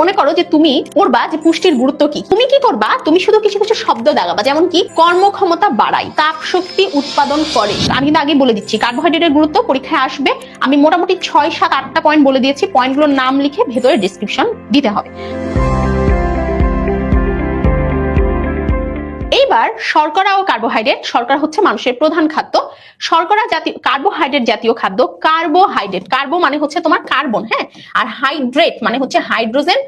মনে করো যে তুমি করবা যে পুষ্টির গুরুত্ব কি? তুমি কি করবা? তুমি শুধু কিছু কিছু শব্দ দাগাবা, যেমন কি কর্মক্ষমতা বাড়ায় তাপ শক্তি উৎপাদন করে। আমি কিন্তু আগে বলে দিচ্ছি কার্বোহাইড্রেটের গুরুত্ব পরীক্ষায় আসবে। আমি মোটামুটি ছয় সাত আটটা পয়েন্ট বলে দিয়েছি পয়েন্টগুলোর নাম লিখে ভেতরে ডিসক্রিপশন দিতে হবে। এইবার শর্করা ও কার্বোহাইড্রেট শর্করা হচ্ছে মানুষের প্রধান খাদ্য। শর্করা জাতীয় কার্বোহাইড্রেট জাতীয় খাদ্য কার্বোহাইড্রেট কার্বো মানে হচ্ছে তোমার কার্বন হ্যাঁ? আর হাইড্রেট মানে হচ্ছে হাইড্রোজেন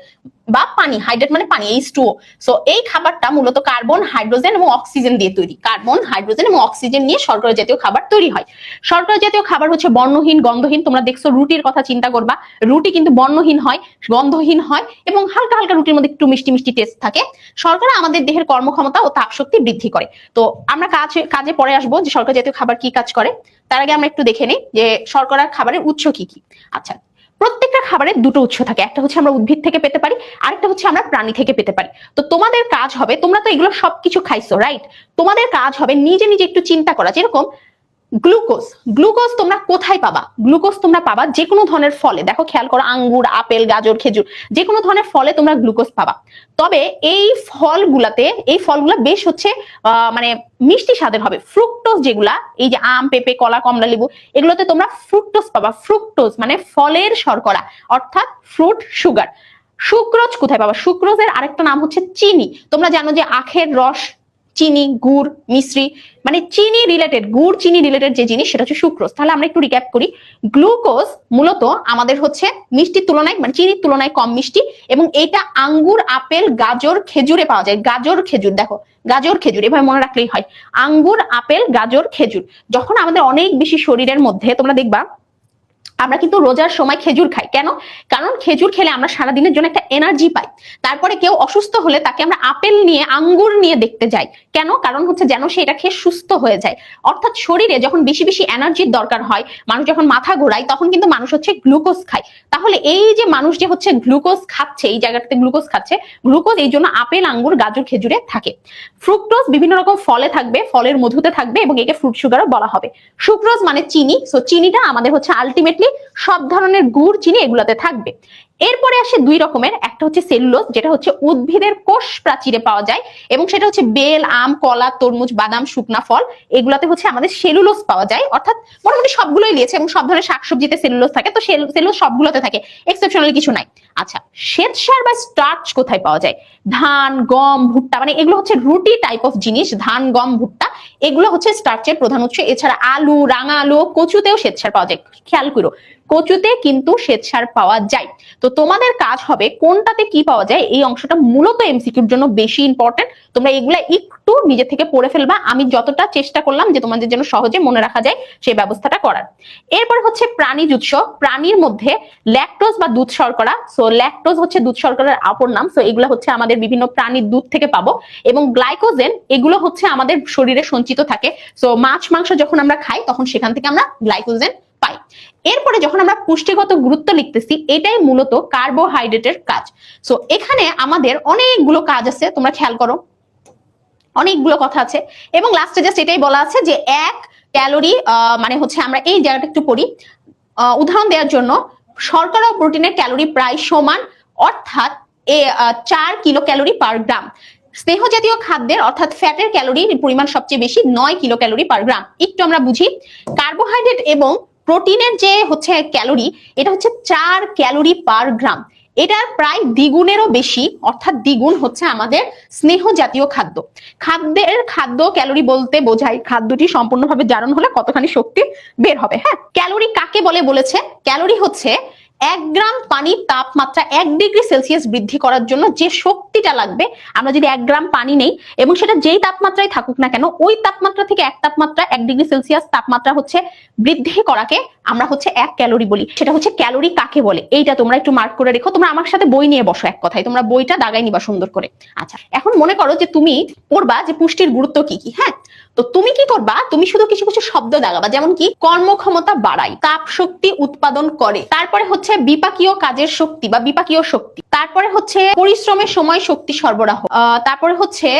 বা পানি হাইড্রেট মানে পানি এইচ টু সো এই খাবারটা মূলত কার্বন হাইড্রোজেন এবং অক্সিজেন দিয়ে তৈরি। কার্বন হাইড্রোজেন এবং অক্সিজেন নিয়ে শর্করা জাতীয় খাবার তৈরি হয়। শর্করা জাতীয় খাবার হচ্ছে বর্ণহীন, গন্ধহীন। তোমরা দেখছ রুটির কথা চিন্তা করবা। রুটি কিন্তু বর্ণহীন হয়, গন্ধহীন হয় এবং হালকা হালকা রুটির মধ্যে একটু মিষ্টি মিষ্টি টেস্ট থাকে। শর্করা আমাদের দেহের কর্মক্ষমতা ও তাপশক্তি বৃদ্ধি করে। তো, আমরা কাজে কাজে পরে আসব যে শর্করা জাতীয় খাবার কি কাজ করে। তার আগে আমরা একটু দেখে নিই যে শর্করা খাবারের উৎস কি কি। আচ্ছা প্রত্যেকটা খাবারের দুটো উৎস থাকে। একটা হচ্ছে আমরা উদ্ভিদ থেকে পেতে পারি, আরেকটা হচ্ছে আমরা প্রাণী থেকে পেতে পারি। তো তোমাদের কাজ হবে, তোমরা তো এগুলো সবকিছু খাইছো রাইট তোমাদের কাজ হবে নিজে নিজে একটু চিন্তা করা। যেরকম গ্লুকোজ। গ্লুকোজ তোমরা কোথায় পাবা? গ্লুকোজ তোমরা পাবা যে কোনো ধরনের ফলে। দেখো, খেয়াল করো, আঙ্গুর, আপেল, গাজর, খেজুর যে কোনো ধরনের ফলে তোমরা গ্লুকোজ পাবা। তবে এই ফলগুলাতে, এই ফলগুলা বেশ হচ্ছে মানে মিষ্টি স্বাদের হবে। ফ্রুক্টোজ যেগুলা, এই যে আম, পেঁপে, কলা, কমলা, লেবু, এগুলোতে তোমরা ফ্রুক্টোজ পাবা। ফ্রুক্টোজ মানে ফলের শর্করা, অর্থাৎ ফ্রুট সুগার। সুক্রোজ কোথায় পাবা? সুক্রোজের আরেকটা নাম হচ্ছে চিনি। তোমরা জানো যে আখের রস চিনি, গুড়, মিশ্রি মানে চিনি রিলেটেড গুড়, চিনি রিলেটেড যে জিনিস সেটা হচ্ছে সুক্রোজ। তাহলে আমরা একটু রিক্যাপ করি। গ্লুকোজ মূলত আমাদের হচ্ছে মিষ্টির তুলনায় মানে চিনির তুলনায় কম মিষ্টি এবং এটা আঙ্গুর, আপেল, গাজর, খেজুরে পাওয়া যায়। গাজর, খেজুর, দেখো, গাজর, খেজুর, এভাবে মনে রাখলেই হয়। আঙ্গুর, আপেল, গাজর, খেজুর, যখন আমাদের অনেক বেশি শরীরের মধ্যে তোমরা দেখবা আমরা কিন্তু রোজার সময় খেজুর খাই। কেন? কারণ খেজুর খেলে আমরা সারাদিনের জন্য একটা এনার্জি পাই। তারপরে কেউ অসুস্থ হলে তাকে আমরা আপেল নিয়ে, আঙ্গুর নিয়ে দেখতে যাই। কেন? কারণ হচ্ছে যেন সে এটা খেয়ে সুস্থ হয়ে যায়। অর্থাৎ শরীরে যখন বেশি বেশি এনার্জির দরকার হয়, মানুষ যখন মাথা ঘোরায়, তখন কিন্তু মানুষ হচ্ছে গ্লুকোজ খায়। তাহলে এই যে মানুষ যে হচ্ছে গ্লুকোজ খাচ্ছে, এই জায়গাটাতে গ্লুকোজ খাচ্ছে গ্লুকোজ এই জন্য আপেল, আঙ্গুর, গাজর, খেজুরে থাকে। ফ্রুক্টোজ বিভিন্ন রকম ফলে থাকবে, ফলের মধুতে থাকবে এবং একে ফ্রুট সুগারও বলা হবে। সুক্রোজ মানে চিনি। সো চিনিটা আমাদের হচ্ছে আলটিমেটলি সব ধরনের গুড়, চিনি এগুলাতে থাকবে। এরপরে আসে দুই রকমের, একটা হচ্ছে সেলুলোজ যেটা হচ্ছে উদ্ভিদের কোষ প্রাচীরে পাওয়া যায়, এবং সেটা হচ্ছে বেল, আম, কলা, তরমুজ, বাদাম, শুকনা ফল, এগুলাতে হচ্ছে আমাদের সেলুলোস পাওয়া যায়। অর্থাৎ মোটামুটি সবগুলোই লিয়েছে এবং সব ধরনের শাকসবজিতে সেলুলোস থাকে, তো সেলুলোজ সবগুলোতে থাকে এক্সেপশনাল কিছু নাই। আচ্ছা শ্বেতসার বা স্টার্চ কোথায় পাওয়া যায়? ধান, গম, ভুট্টা মানে এগুলো হচ্ছে রুটি টাইপ অফ জিনিস, ধান, গম, ভুট্টা। এগুলো হচ্ছে স্টার্চের প্রধান উৎস। এছাড়া আলু, রাঙা আলু কচুতেও শ্বেতসার পাওয়া যায়। খেয়াল করো, কচুতে কিন্তু শ্বেতসার পাওয়া যায়। তো তোমাদের কাজ হবে কোনটাতে কি পাওয়া যায়, এই অংশটা মূলত এমসিকিউর জন্য বেশি ইম্পর্টেন্ট তোমরা এগুলা একটু নিজে থেকে পড়ে ফেলবা। আমি যতটা চেষ্টা করলাম যে তোমাদের যেন সহজে মনে রাখা যায় সেই ব্যবস্থাটা করার। এরপর হচ্ছে প্রাণীজ উৎস। প্রাণীর মধ্যে ল্যাকটোজ বা দুধ শর্করা সো ল্যাকটোজ হচ্ছে দুধ শর্করার অপর নাম সো এগুলো হচ্ছে আমাদের বিভিন্ন প্রাণীর দুধ থেকে পাবো। এবং গ্লাইকোজেন এগুলো হচ্ছে আমাদের শরীরে সঞ্চিত থাকে। সো মাছ, মাংস যখন আমরা খাই, তখন সেখান থেকে আমরা গ্লাইকোজেন পাই। এরপরে যখন আমরা পুষ্টিগত গুরুত্ব লিখতেছি, এটাই মূলত কার্বোহাইড্রেটের কাজ। সো এখানে আমাদের অনেকগুলো কাজ আছে, তোমরা খেয়াল করো। অনেকগুলো কথা আছে। এবং লাস্টে জাস্ট এটাই বলা আছে যে, এক ক্যালোরি মানে হচ্ছে আমরা এই জায়গাটা একটু পড়ি। উদাহরণ দেওয়ার জন্য শর্করা ও প্রোটিনের ক্যালোরি প্রায় সমান, অর্থাৎ এ চার কিলো ক্যালোরি পার গ্রাম। স্নেহ জাতীয় খাদ্যের, অর্থাৎ ফ্যাটের ক্যালোরির পরিমাণ সবচেয়ে বেশি নয় কিলো ক্যালোরি পার গ্রাম। একটু আমরা বুঝি, কার্বোহাইড্রেট এবং প্রোটিনের যে হচ্ছে ক্যালোরি, এটা হচ্ছে চার ক্যালোরি পার গ্রাম। এটার প্রায় দ্বিগুণেরও বেশি, অর্থাৎ দ্বিগুণ হচ্ছে আমাদের স্নেহ জাতীয় খাদ্য। খাদ্যের খাদ্য ক্যালোরি বলতে বোঝায়, খাদ্যটি সম্পূর্ণভাবে জারণ হলে কতখানি শক্তি বের হবে হ্যাঁ? ক্যালোরি কাকে বলে বলেছে? ক্যালোরি হচ্ছে এক গ্রাম পানির তাপমাত্রা এক ডিগ্রি সেলসিয়াস বৃদ্ধি করার জন্য যে শক্তিটা লাগবে, আমরা যদি এক গ্রাম পানি নেই এবং সেটা যেই তাপমাত্রায় থাকুক না কেন, ওই তাপমাত্রা থেকে এক তাপমাত্রা, এক ডিগ্রি সেলসিয়াস তাপমাত্রা হচ্ছে বৃদ্ধি করাকে আমরা হচ্ছে এক ক্যালোরি বলি। সেটা হচ্ছে ক্যালোরি কাকে বলে? এইটা তোমরা একটু মার্ক করে রেখো। তোমরা আমার সাথে বই নিয়ে বসো এক কথায়। তোমরা বইটা দাগাই নিবা সুন্দর করে। আচ্ছা এখন মনে করো যে তুমি পড়বা যে পুষ্টির গুরুত্ব কি কি হ্যাঁ? তো তুমি কি করবা? তুমি শুধু কিছু কিছু শব্দ দাগাবা, যেমন কি কর্মক্ষমতা বাড়ায়, তাপ শক্তি উৎপাদন করে, তারপরে হচ্ছে বিপাকীয় কাজের শক্তি বা বিপাকীয় শক্তি, তারপরে হচ্ছে পরিশ্রমের সময় শক্তি সরবরাহ তারপরে হচ্ছে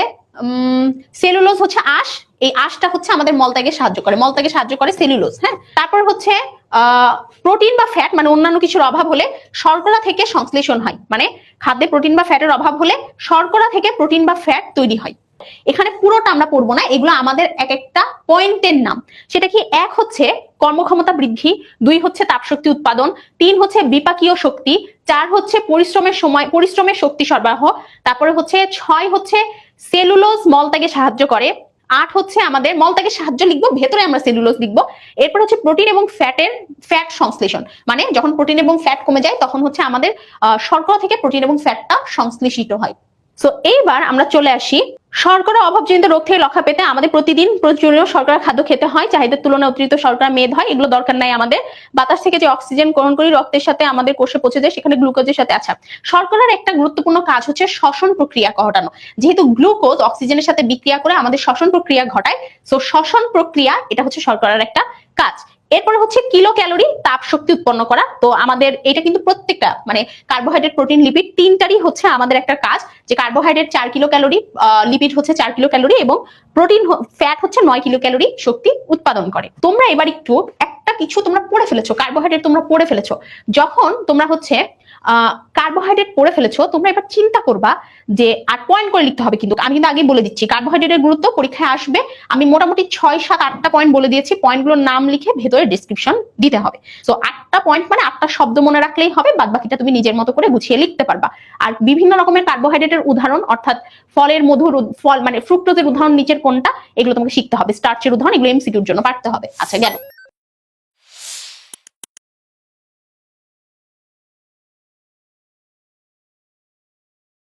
সেলুলোজ হচ্ছে আঁশ, এই আঁশটা হচ্ছে আমাদের মলত্যাগে সাহায্য করে, মলত্যাগে সাহায্য করে সেলুলোজ হ্যাঁ? তারপর হচ্ছে প্রোটিন বা ফ্যাট মানে অন্যান্য কিছুর অভাব হলে শর্করা থেকে সংশ্লেষণ হয় মানে খাদ্যে প্রোটিন বা ফ্যাটের অভাব হলে শর্করা থেকে প্রোটিন বা ফ্যাট তৈরি হয়। এখানে পুরোটা আমরা পড়ব না এগুলো আমাদের এক একটা পয়েন্টের নাম। সেটা কি এক হচ্ছে কর্মক্ষমতা বৃদ্ধি দুই হচ্ছে তাপশক্তি উৎপাদন তিন হচ্ছে বিপাকীয় শক্তি চার হচ্ছে পরিশ্রমের সময় পরিশ্রমের শক্তি সরবরাহ তারপরে হচ্ছে ছয় হচ্ছে সেলুলোজ মলত্যাগে সাহায্য করে আট হচ্ছে আমাদের মল মলত্যাগে সাহায্য লিখব ভেতরে আমরা সেলুলোজ লিখব এরপর হচ্ছে প্রোটিন এবং ফ্যাটের ফ্যাট সংশ্লেষণ। মানে যখন প্রোটিন এবং ফ্যাট কমে যায় তখন হচ্ছে আমাদের আহ, শর্করা থেকে প্রোটিন এবং ফ্যাটটা সংশ্লেষিত হয়। সো এইবার আমরা চলে আসি শর্করা অভাবজনিত রোগ থেকে রক্ষা পেতে আমাদের প্রতিদিন প্রয়োজনীয় শর্করা খাদ্য খেতে হয়। চাহিদার তুলনায় অতিরিক্ত শর্করা মেদ হয়, এগুলো দরকার নাই আমাদের। বাতাস থেকে যে অক্সিজেন গ্রহণ করি, রক্তের সাথে আমাদের কোষে পৌঁছে যায়, সেখানে গ্লুকোজের সাথে আছে শর্করার একটা গুরুত্বপূর্ণ কাজ হচ্ছে শ্বসন প্রক্রিয়া ঘটানো। যেহেতু গ্লুকোজ অক্সিজেনের সাথে বিক্রিয়া করে আমাদের শ্বসন প্রক্রিয়া ঘটায় সো শ্বসন প্রক্রিয়া, এটা হচ্ছে শর্করার একটা কাজ। এরপরে হচ্ছে কিলো ক্যালোরি তাপ শক্তি উৎপন্ন করা। তো আমাদের এটা কিন্তু প্রত্যেকটা মানে কার্বোহাইড্রেট প্রোটিন লিপিড তিনটারই হচ্ছে আমাদের একটা কাজ। যে কার্বোহাইড্রেট চার কিলো ক্যালোরি লিপিড হচ্ছে চার কিলো ক্যালোরি এবং প্রোটিন ফ্যাট হচ্ছে নয় কিলো ক্যালোরি শক্তি উৎপাদন করে। তোমরা এবার একটু একটা কিছু তোমরা পড়ে ফেলেছো কার্বোহাইড্রেট তোমরা পড়ে ফেলেছো। যখন তোমরা হচ্ছে কার্বোহাইড্রেট পড়ে ফেলেছো, তোমরা এবার চিন্তা করবা যে, আর পয়েন্ট করে লিখতে হবে কিন্তু। আমি কিন্তু আগে বলে দিচ্ছি কার্বোহাইড্রেটের গুরুত্ব পরীক্ষায় আসবে। আমি মোটামুটি ছয়, সাত, আটটা পয়েন্ট বলে দিয়েছি পয়েন্টগুলোর নাম লিখে ভেতরে ডিসক্রিপশন দিতে হবে। তো আটটা পয়েন্ট মানে আটটা শব্দ মনে রাখলেই হবে বাদ বাকিটা তুমি নিজের মতো করে গুছিয়ে লিখতে পারবা। আর বিভিন্ন রকমের কার্বোহাইড্রেটের উদাহরণ, অর্থাৎ ফলের মধুর ফল মানে ফ্রুক্টোজের উদাহরণ, নিচের কোনটা, এগুলো তোমাকে শিখতে হবে। স্টার্চের উদাহরণ, এগুলো এমসিকিউর জন্য পারতে হবে। আচ্ছা গেল।